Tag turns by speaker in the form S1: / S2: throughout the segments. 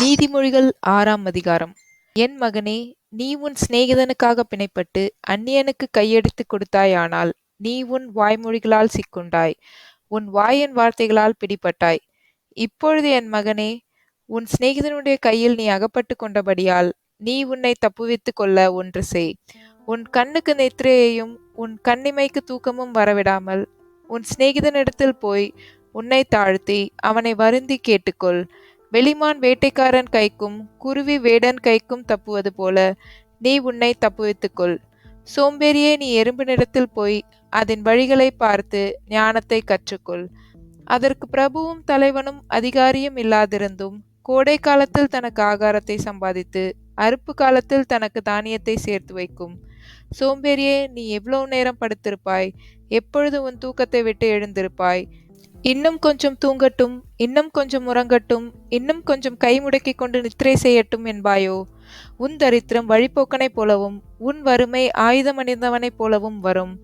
S1: நீதிமொழிகள் ஆறாம் அதிகாரம். என் மகனே நீ உன் சிநேகிதனுக்காக பிணைப்பட்டு அந்நியனுக்கு கையெடுத்து கொடுத்தாயானால் நீ உன் வாய்மொழிகளால் சிக்குண்டாய். உன் வாயின் வார்த்தைகளால் பிடிபட்டாய். இப்பொழுது என் மகனே உன் சிநேகிதனுடைய கையில் நீ அகப்பட்டு கொண்டபடியால் நீ உன்னை தப்புவித்து கொள்ள ஒன்று செய். உன் கண்ணுக்கு நெத்திரையையும் உன் கண்ணிமைக்கு தூக்கமும் வரவிடாமல் உன் சிநேகிதனிடத்தில் போய் உன்னை தாழ்த்தி அவனை வருந்தி கேட்டுக்கொள். வெளிமான் வேட்டைக்காரன் கைக்கும் குருவி வேடன் கைக்கும் தப்புவது போல நீ உன்னை தப்புவித்துக்கொள். சோம்பேறியே நீ எறும்பு நிறத்தில் போய் அதன் வழிகளை பார்த்து ஞானத்தை கற்றுக்கொள். அதற்கு பிரபுவும் தலைவனும் அதிகாரியும் இல்லாதிருந்தும் கோடை காலத்தில் தனக்கு ஆகாரத்தை சம்பாதித்து அறுப்பு காலத்தில் தனக்கு தானியத்தை சேர்த்து வைக்கும். சோம்பேறியே நீ எவ்வளவு நேரம் படுத்திருப்பாய்? எப்பொழுது உன் தூக்கத்தை விட்டு எழுந்திருப்பாய்? இன்னும் கொஞ்சம் தூங்கட்டும் இன்னும் கொஞ்சம் உறங்கட்டும் இன்னும் கொஞ்சம் கை முடக்கி கொண்டு நித்திரை செய்யட்டும் என்பாயோ? உன் தரித்திரம் வழிபோக்கனைப் போலவும் உன் வறுமை ஆயுதமணிந்தவனைப் போலவும் வரும்.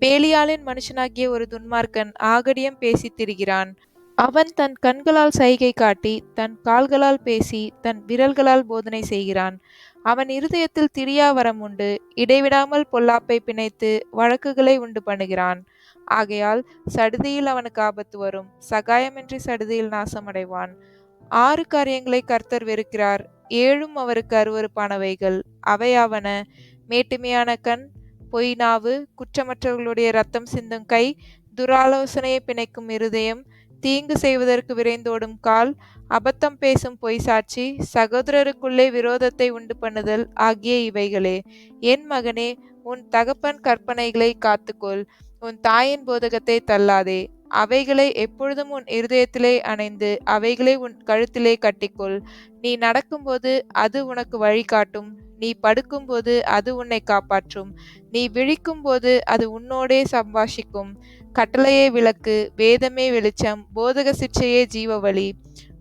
S1: பேலியாளின் மனுஷனாகிய ஒரு துன்மார்க்கன் ஆகடியம் பேசி திரிகிறான். அவன் தன் கண்களால் சைகை காட்டி தன் கால்களால் பேசி தன் விரல்களால் போதனை செய்கிறான். அவன் இருதயத்தில் திரியாவரம் உண்டு இடைவிடாமல் பொல்லாப்பை பிணைத்து வழக்குகளை உண்டு பண்ணுகிறான். ஆகையால் சடுதியில் அவனுக்கு ஆபத்து வரும். சகாயமின்றி சடுதியில் நாசமடைவான். ஆறு காரியங்களை கர்த்தர் வெறுக்கிறார். ஏழும் அவருக்கு அருவருப்பானவைகள். அவையாவன மேட்டுமையான கண் பொய் நாவு குற்றமற்றவர்களுடைய ரத்தம் சிந்தும் கை துராலோசனையை பிணைக்கும் இருதயம் தீங்கு செய்வதற்கு விரைந்தோடும் கால் அபத்தம் பேசும் பொய் சாட்சி சகோதரருக்குள்ளே விரோதத்தை உண்டு பண்ணுதல் ஆகிய இவைகளே. என் மகனே உன் தகப்பன் கற்பனைகளை காத்துக்கொள். உன் தாயின் போதகத்தை தள்ளாதே. அவைகளை எப்பொழுதும் உன் இருதயத்திலே அணைந்து அவைகளை உன் கழுத்திலே கட்டிக்கொள். நீ நடக்கும்போது அது உனக்கு வழிகாட்டும் நீ படுக்கும்போது அது உன்னை காப்பாற்றும். நீ விழிக்கும் போது அது உன்னோடே சம்பாஷிக்கும். கட்டளையே விளக்கு வேதமே வெளிச்சம் போதக சிற்சையே ஜீவவழி.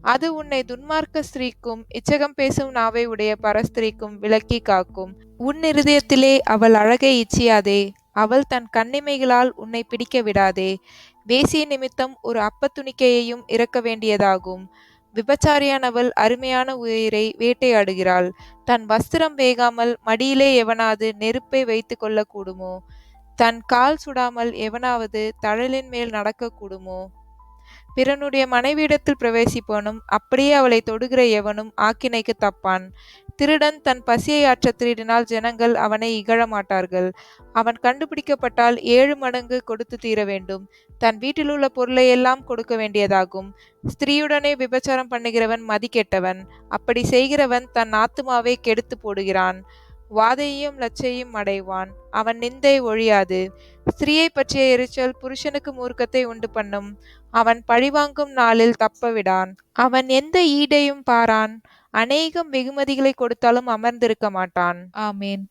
S1: அது உன்னை துன்மார்க்க ஸ்திரீக்கும் இச்சகம் பேசும் நாவை உடைய பரஸ்திரீக்கும் விலக்கி காக்கும். உன் இருதயத்திலே அவள் அழகை இச்சியாதே. அவள் தன் கண்ணிமைகளால் உன்னை பிடிக்க விடாதே. வேசிய நிமித்தம் ஒரு அப்பத்துணிக்கையையும் இறக்க வேண்டியதாகும். விபச்சாரியானவள் அருமையான உயிரை வேட்டையாடுகிறாள். தன் வஸ்திரம் வேகாமல் மடியிலே எவனாவது நெருப்பை வைத்து கொள்ளக்கூடுமோ? தன் கால் சுடாமல் எவனாவது தழலின் மேல் நடக்கக்கூடுமோ? பிறனுடைய மனைவியிடத்தில் பிரவேசிப்பவனும் அப்படியே அவளை தொடுகிற எவனும் ஆக்கினைக்கு தப்பான். திருடன் தன் பசியை ஆற்ற திருடினால் ஜனங்கள் அவனை இகழ மாட்டார்கள். அவன் கண்டுபிடிக்கப்பட்டால் ஏழு மடங்கு கொடுத்து தீர வேண்டும். தன் வீட்டில் உள்ள பொருளை எல்லாம் கொடுக்க வேண்டியதாகும். ஸ்திரீயுடனே விபச்சாரம் பண்ணுகிறவன் மதிக்கெட்டவன் அப்படி செய்கிறவன் தன் ஆத்துமாவை கெடுத்து போடுகிறான். வாதையையும் லச்சையும் அடைவான். அவன் நிந்தை ஒழியாது. ஸ்திரீயை பற்றிய எரிச்சல் புருஷனுக்கு மூர்க்கத்தை உண்டு பண்ணும். அவன் பழிவாங்கும் நாளில் தப்ப விடான். அவன் எந்த ஈடையும் பாரான். அநேகம் வெகுமதிகளை கொடுத்தாலும் அமர்ந்திருக்க மாட்டான். ஆமேன்.